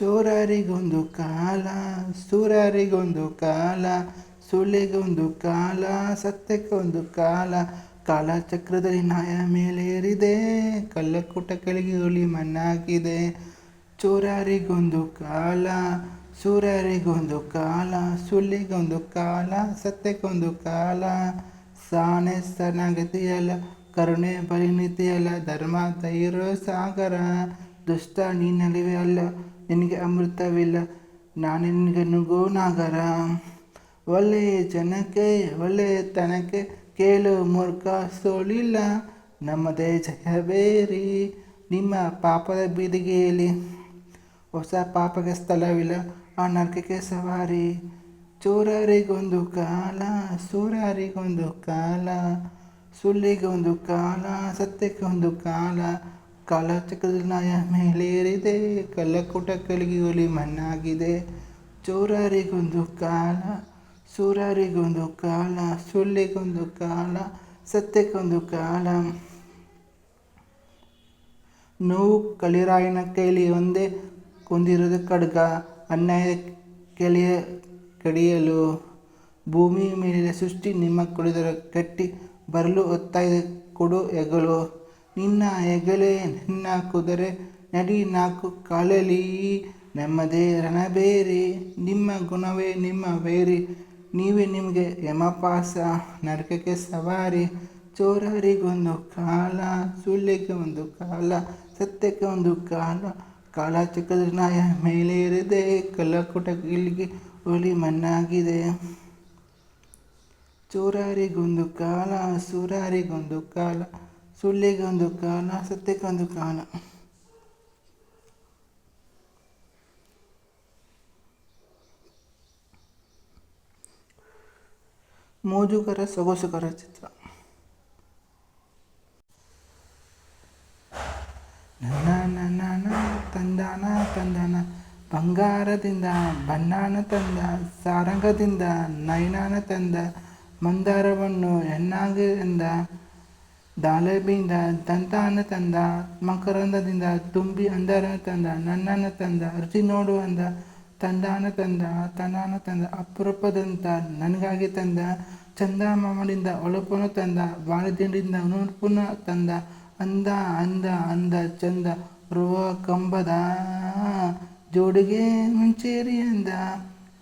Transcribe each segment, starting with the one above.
ಚೋರರಿಗೊಂದು ಕಾಲ, ಸೂರರಿಗೊಂದು ಕಾಲ ಸುಳ್ಳಿಗೊಂದು ಕಾಲ, ಸತ್ಯಕ್ಕೊಂದು ಕಾಲ, ಕಾಲಚಕ್ರದಲ್ಲಿ ನಾಯ ಮೇಲೇರಿದೆ ಕೆಳಗೆ ಹುಲಿ ಮಣ್ಣಾಗಿದೆ. ಚೋರರಿಗೊಂದು ಕಾಲ, ಸೂರರಿಗೊಂದು ಕಾಲ ಸುಳ್ಳಿಗೊಂದು ಕಾಲ, ಸತ್ಯಕ್ಕೊಂದು ಕಾಲ ಸಾನೆ ಸನಗತಿಯಲ್ಲ, ಕರುಣೆ ಪರಿಣಿತಿಯಲ್ಲ, ಧರ್ಮ, ತೈರೋ, ಸಾಗರ, ದುಷ್ಟ ನೀನಲ್ಲಿವೆ ಅಲ್ಲ ನಿನಗೆ ಅಮೃತವಿಲ್ಲ, ನಾನು ನಿನಗೆ ನುಗ್ಗೋ ನಾಗರ ಒಳ್ಳೆಯ ಜನಕ್ಕೆ ಒಳ್ಳೆಯತನಕ್ಕೆ ಕೇಳು ಮೂರ್ಖ ಸೋಲಿಲ್ಲ ನಮ್ಮದೇ ಜಯಬೇರಿ ನಿಮ್ಮ ಪಾಪದ ಬೀದಿಗೆಯಲ್ಲಿ. ಹೊಸ ಪಾಪಕ್ಕೆ ಸ್ಥಳವಿಲ್ಲ ಆ ನರಕಕ್ಕೆ ಸವಾರಿ. ಚೋರರಿಗೊಂದು ಕಾಲ, ಸೂರರಿಗೊಂದು ಕಾಲ, ಸುಳ್ಳಿಗೊಂದು ಕಾಲ ಸತ್ಯಕ್ಕೊಂದು ಕಾಲ ಕಾಲಚಕ್ರದ ನ್ಯಾಯ ಮೇಲೇರಿದೆ ಕಲಿಗೆ ಹುಲಿ ಮಣ್ಣಾಗಿದೆ. ಚೋರರಿಗೊಂದು ಕಾಲ, ಸೂರರಿಗೊಂದು ಕಾಲ, ಸುಳ್ಳಿಗೊಂದು ಕಾಲ ಸತ್ಯಕ್ಕೊಂದು ಕಾಲ. ನೋವು ಕಳಿರಾಯನ ಕೈಲಿ ಒಂದೇ ಕೊಂದಿರೋದು ಖಡ್ಗ ಅನ್ಯಾಯ ಕೆಳೆಯ ಕಡಿಯಲು. ಭೂಮಿ ಮೇಲಿನ ಸೃಷ್ಟಿ ನಿಮ್ಮ ಕುಡಿದರ ಕಟ್ಟಿ ಬರಲು ಒತ್ತಾಯ ಕೊಡು ಹೆಗಲು ನಿನ್ನ ಹೆಗಲೇ, ನಿನ್ನ ಕುದುರೆ, ನಡಿ ನಾಲ್ಕು ಕಾಲಲಿ ನಮ್ಮದೇ ರಣಬೇರಿ ನಿಮ್ಮ ಗುಣವೇ, ನಿಮ್ಮ ಬೇರಿ. ನೀವೇ ನಿಮಗೆ ಯಮಪಾಸ, ನರಕಕ್ಕೆ ಸವಾರಿ, ಚೋರರಿಗೊಂದು ಕಾಲ, ಸುಳ್ಳಿಗೆ ಒಂದು ಕಾಲ, ಸತ್ಯಕ್ಕೆ ಒಂದು ಕಾಲ. ಕಾಲಚಕ್ರದ ನ್ಯಾಯ ಮೇಲೇರಿದೆ ಕಳ್ಳಕೂಟ ಇಲ್ಲಿಗೆ ಹುಲಿ ಮಣ್ಣಾಗಿದೆ. ಚೋರಾರಿಗೊಂದು ಕಾಲ, ಸೂರಾರಿಗೊಂದು ಕಾಲ ಸುಳ್ಳಿಗೊಂದು ಕಾಲ ಸತ್ಯಕ್ಕೊಂದು ಕಾಲ ಮೋಜುಕರ ಸೊಗಸುಕರ ಚಿತ್ರ. ನನ್ನ ತಂದಾನ ತಂದಾನ ಬಂಗಾರದಿಂದ, ಬಣ್ಣಾನ ತಂದ, ಸಾರಂಗದಿಂದ ನಯನಾನ ತಂದ, ಮಂದಾರವನ್ನು ಎಂದ ದಾಳಂಬೆಯಿಂದ ದಂತಾನ ತಂದ, ಮಕರಂದದಿಂದ ತುಂಬಿ ಅಂದರ ತಂದ, ನನ್ನನ್ನು ತಂದ ರುಚಿ ನೋಡು ಅಂದ, ತಂದಾನ ತಂದ ತನಾನ ತಂದ, ಅಪರೂಪದಂತ ನನಗಾಗಿ ತಂದ ಚಂದ ಮಾಮನಿಂದ ಒಳಪನು ತಂದ ಬಾಳದಿಂಡಿಂದ ನೂರ್ಪುನ ತಂದ, ಅಂದ ಅಂದ ಅಂದ, ಚಂದ, ರುವ, ಕಂಬದ ಜೋಡಿಗೆ ಮುಂಚೇರಿ ಅಂದ,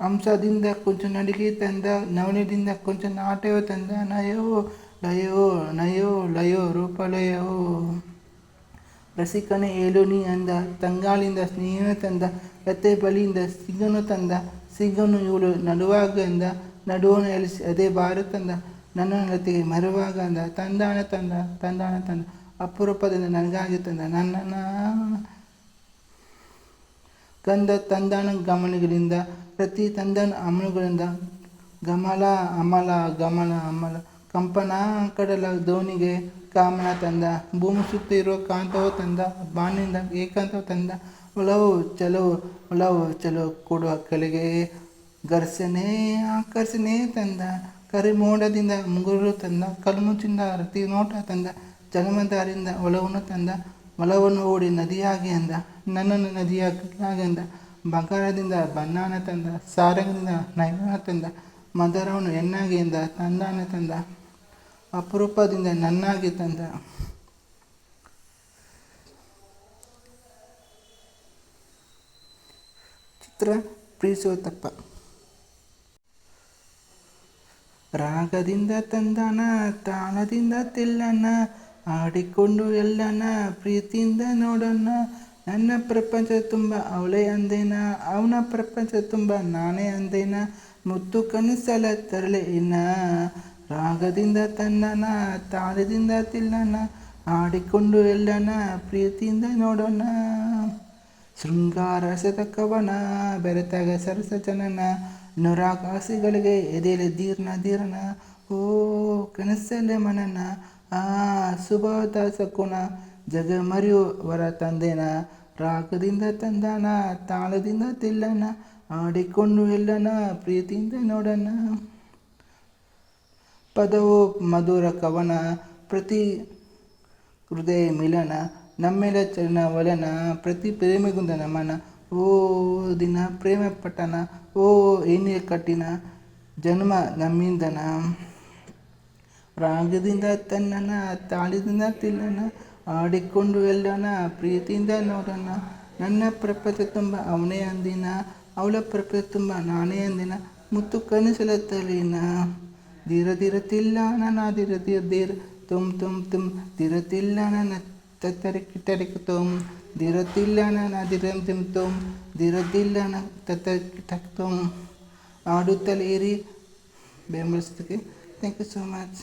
ಅಂಶದಿಂದ ಕೊಂಚ ನಡಿಗೆ ತಂದ ನವನಿದಿಂದ ಕೊಂಚ ನಾಟ್ಯವೋ ತಂದ ನಯೋ ಲಯೋ ನಯೋ ಲಯೋ ರೂಪಲಯೋ ರಸಿಕನೇ ಏಳು ನೀ ಅಂದ, ತಂಗಾಳಿಂದ ಸ್ನೇಹ ತಂದ ಲತೆ ಬಲಿಯಿಂದ ಸಿಗನು ತಂದ ಸಿಗನು ಇವಳು ನಡುವಾಗ ಅಂದ ನಡುವನು ಎಲಿಸಿ ಅದೇ ಬಾರು ತಂದ, ನನ್ನ ಲತೆಗೆ ಮರುವಾಗ ಅಂದ, ತಂದಾಣ ತಂದ ತಂದಾಣ ತಂದ, ಅಪರೂಪದಿಂದ ನನಗಾಗಿ ತಂದ ನನ್ನ ಗಂಧ ತಂದಾಣ ಗಮನಗಳಿಂದ, ಪ್ರತಿ ತಂದನ ಅಮಲುಗಳಿಂದ, ಗಮಲ, ಅಮಲ ಗಮನ ಅಮಲ. ಕಂಪನ ಕಡಲ ದೋಣಿಗೆ ಕಾಮನ ತಂದ, ಭೂಮಿ ಸುತ್ತ ಇರುವ ಕಾಂತವು ತಂದ, ಬಾನಿಂದ ಏಕಾಂತವು ತಂದ. ಒಳವು ಚಲವು ಒಳವು ಚಲೋ ಕೊಡುವ ಕಲೆಗೆ ಘರ್ಷಣೆ, ಆಕರ್ಷಣೆ ತಂದ. ಕರಿಮೋಡದಿಂದ ಮುಗುರು ತಂದ ಕಲ್ಮುಚ್ಚಿಂದ ರತಿ ನೋಟ ತಂದ ಜಲಮದಾರಿಂದ ಒಳವನ್ನು ತಂದ. ಒಲವನ್ನು ಓಡಿ ನದಿಯಾಗಿ ಅಂದ, ನನ್ನನ್ನು ನದಿಯಾಗಿ ಅಂದ. ಬಂಗಾರದಿಂದ ಬಣ್ಣಾನ ತಂದ, ಸಾರಂಗದಿಂದ ನಯನ ತಂದ. ಮದರವನ್ನು ಅಂದ, ತಂದಾನ ತಂದ. ಅಪರೂಪದಿಂದ ನನ್ನಾಗಿ ತಂದ ಚಿತ್ರ ಪ್ರೀತಿಸೋ ತಪ್ಪ. ರಾಗದಿಂದ ತಂದನ, ತಾಳದಿಂದ ತಿಲ್ಲನ ಆಡಿಕೊಂಡು ಎಲ್ಲನ, ಪ್ರೀತಿಯಿಂದ ನೋಡೋಣ ನನ್ನ ಪ್ರಪಂಚ ತುಂಬ ಅವಳೇ ಅಂದೇನ, ಅವನ ಪ್ರಪಂಚ ತುಂಬ ನಾನೇ ಅಂದೇನ, ಮುತ್ತು ಕನಸಲ ತರಲೆ ಇನ್ನ. ರಾಗದಿಂದ ತನ್ನನ, ತಾಳದಿಂದ ತಿಲ್ಲನ ಆಡಿಕೊಂಡು ಎಲ್ಲನ ಪ್ರೀತಿಯಿಂದ ನೋಡೋಣ. ಶೃಂಗಾರ ರಸದ ಕವನ ಬೆರೆತಾಗ ಸರಸ ಜನನ, ನೊರಾಕಾಸಿಗಳಿಗೆ ಎದೆಯಲ್ಲಿ ದೀರ್ಣ ದೀರ್ಣ ಓ ಕನಸಲ್ಲೇ ಮನನ, ಆ ಸುಭಾವದ ಸಕುಣ ಜಗ ಮರೆಯುವರ ತಂದೆನ, ರಾಗದಿಂದ ತಂದಾನ, ತಾಳದಿಂದ ತಿಲ್ಲನ ಆಡಿಕೊಂಡು ಎಲ್ಲನ ಪ್ರೀತಿಯಿಂದ ನೋಡೋಣ. ಪದವು ಮಧುರ ಕವನ, ಪ್ರತಿ ಹೃದಯ ಮಿಲನ ನಮ್ಮೆಲ್ಲ ಚಲನ ವಲನ, ಪ್ರತಿ ಪ್ರೇಮಿಗುಂದ ನಮನ, ಓ ದಿನ ಪ್ರೇಮ ಪಟ್ಟಣ ಓ ಏನೇ ಕಟ್ಟಿನ ಜನ್ಮ ನಮ್ಮಿಂದನ. ರಾಗದಿಂದ ತನ್ನನ, ತಾಳಿದಿಂದ ತಿಲ್ಲನ ಆಡಿಕೊಂಡು ಎಲ್ಲನ, ಪ್ರೀತಿಯಿಂದ ನೋಡೋಣ ನನ್ನ ಪ್ರಪಂಚ ತುಂಬ ಅವನೇ ಅಂದಿನ, ಅವಳ ಪ್ರಪಂಚ ತುಂಬ ನಾನೇ ಅಂದಿನ, ಮುತ್ತು ಕನಸಲ ತಲಿನ. ധീര ധീരത്തില്ല നന ധീര ധീർ ധീർ തും തും തും. ധീരത്തില്ല നന തത്തരക്ക് തരക്ക് ധീരത്തില്ല ധീരം തും. തും ധീരത്തില്ല ന തത്തരക്ക് തക് തും അടുത്ത താങ്ക് യു സോ മച്ച്